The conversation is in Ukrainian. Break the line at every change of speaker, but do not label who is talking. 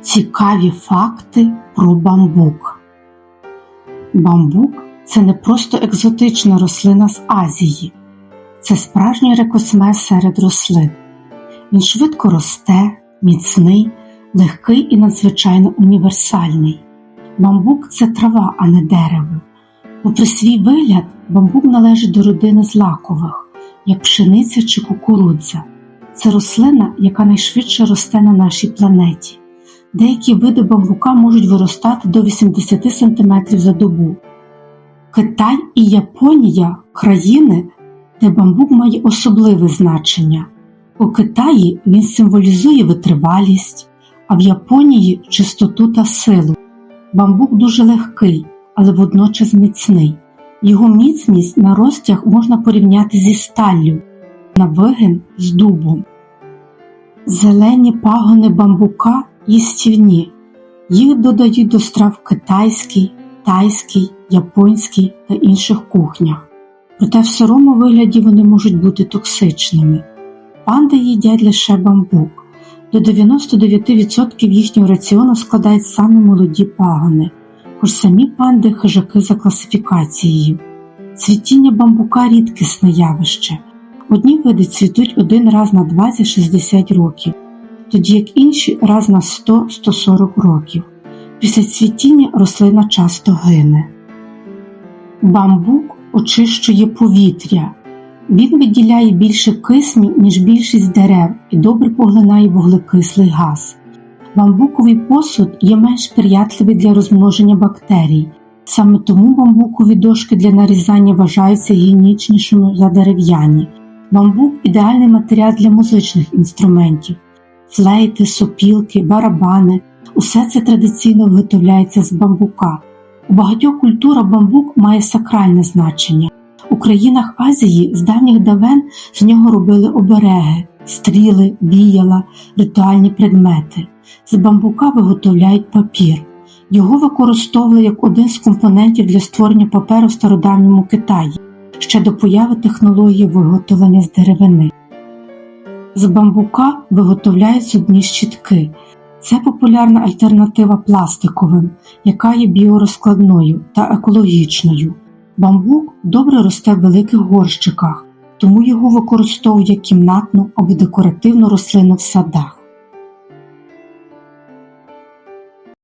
Цікаві факти про бамбук. Бамбук це не просто екзотична рослина з Азії, це справжній рекосмес серед рослин. Він швидко росте, міцний, легкий і надзвичайно універсальний. Бамбук це трава, а не дерево. Попри свій вигляд, бамбук належить до родини злакових, як пшениця чи кукурудза. Це рослина, яка найшвидше росте на нашій планеті. Деякі види бамбука можуть виростати до 80 см за добу. Китай і Японія країни, де бамбук має особливе значення. У Китаї він символізує витривалість, а в Японії чистоту та силу. Бамбук дуже легкий, але водночас міцний. Його міцність на розтяг можна порівняти зі сталлю, на вигин з дубом. Зелені пагони бамбука їстівні. Їх додають до страв китайській, тайській, японській та інших кухнях. Проте в сирому вигляді вони можуть бути токсичними. Панди їдять лише бамбук. До 99% їхнього раціону складають саме молоді пагони, хоч самі панди хижаки за класифікацією. Цвітіння бамбука рідкісне явище. Одні види цвітуть один раз на 20-60 років, тоді як інші раз на 100-140 років. Після цвітіння рослина часто гине. Бамбук очищує повітря. Він виділяє більше кисню, ніж більшість дерев і добре поглинає вуглекислий газ. Бамбуковий посуд є менш сприятливий для розмноження бактерій. Саме тому бамбукові дошки для нарізання вважаються гігієнічнішими за дерев'яні. Бамбук ідеальний матеріал для музичних інструментів. Флейти, сопілки, барабани усе це традиційно виготовляється з бамбука. У багатьох культурах бамбук має сакральне значення. У країнах Азії з давніх давен з нього робили обереги, стріли, віяла, ритуальні предмети. З бамбука виготовляють папір. Його використовували як один з компонентів для створення паперу в стародавньому Китаї ще до появи технології виготовлення з деревини. З бамбука виготовляють зубні щітки. Це популярна альтернатива пластиковим, яка є біорозкладною та екологічною. Бамбук добре росте в великих горщиках, тому його використовують як кімнатну або декоративну рослину в садах.